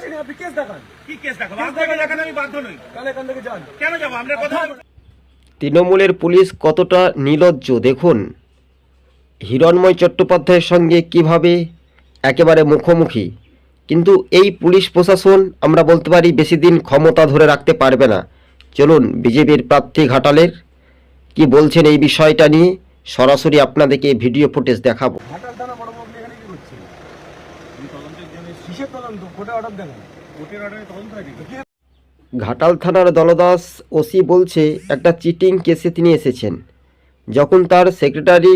আসেনি আপনি কেস দেখান। কি কেস দেখাবো? আপনাকে দেখান। আমি বাধ্য নই। তাহলে এখান থেকে যান। কেন যাব? আপনার কথা তৃণমূলের পুলিশ কতটা নিলজ্জ দেখুন। হিরণময় চট্টোপাধ্যায়ের সঙ্গে কীভাবে একেবারে মুখোমুখি। কিন্তু এই পুলিশ প্রশাসন আমরা বলতে পারি বেশি দিন ক্ষমতা ধরে রাখতে পারবে না। চলুন বিজেপির প্রার্থী ঘাটালের কি বলছেন এই বিষয়টা নিয়ে সরাসরি আপনাদেরকে ভিডিও ফুটেজ দেখাবো। ঘাটাল থানার দলদাস ওসি বলছে, একটা চিটিং কেসে তিনি এসেছেন। যখন তার সেক্রেটারি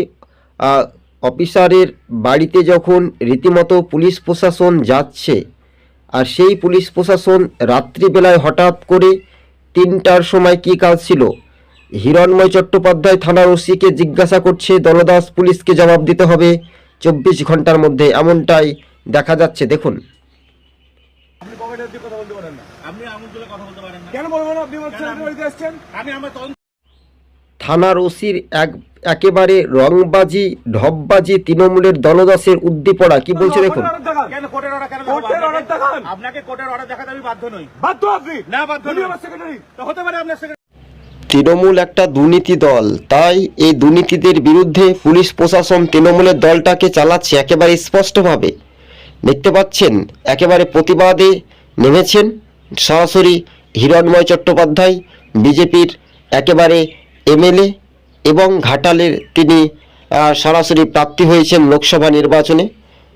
অফিসারের বাড়িতে যখন রীতিমতো পুলিশ প্রশাসন যাচ্ছে, আর সেই পুলিশ প্রশাসন রাত্রিবেলায় হঠাৎ করে তিনটার সময় কী কাজ ছিল? হিরণময় চট্টোপাধ্যায় থানার ওসিকে জিজ্ঞাসা করছে, দলদাস পুলিশকে জবাব দিতে হবে। চব্বিশ ঘণ্টার মধ্যে এমনটাই দেখা যাচ্ছে দেখুন। আপনি কমিটির দিয়ে কথা বলতে পারেন না? আপনি আঙুল তুলে কথা বলতে পারেন না। কেন বলবেন না? আপনি আমার ছেলের বাড়িতে আসছেন? আমি আমার তদন্ত থানার ওসির এক একেবারে রংবাজি ঢপবাজি তৃণমূলের দলদাসের উদ্দীপনা কি বলছে দেখুন? তৃণমূল একটা দুর্নীতি দল তাই এই দুর্নীতিদের বিরুদ্ধে পুলিশ প্রশাসন তৃণমূলের দলটাকে চালাচ্ছে একেবারে স্পষ্টভাবে। দেখতে পাচ্ছেন একেবারে প্রতিবাদে নেমেছেন সরাসরি হিরণময় চট্টোপাধ্যায় বিজেপির একেবারে এমএলএ এবং ঘাটালের তিনি সরাসরি প্রাপ্তি হয়েছেন লোকসভা নির্বাচনে।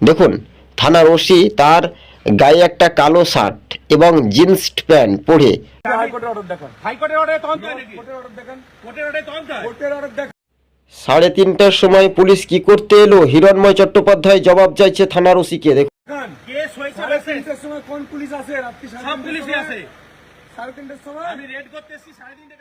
দেখুন থানার ওসি তার গায়ে একটা কালো শার্ট এবং জিন্স প্যান্ট পরে। সাড়ে তিনটার সময় পুলিশ কি করতে এলো? হিরণময় চট্টোপাধ্যায় জবাব চাইছে থানার ওসিকে। দেখুন। বেশি। সময় কোন পুলিশ আছে? রাত্রি সব পুলিশই আছে। সাড়ে তিনটের সময়? আমি রেড করতেছি সাড়ে তিনটে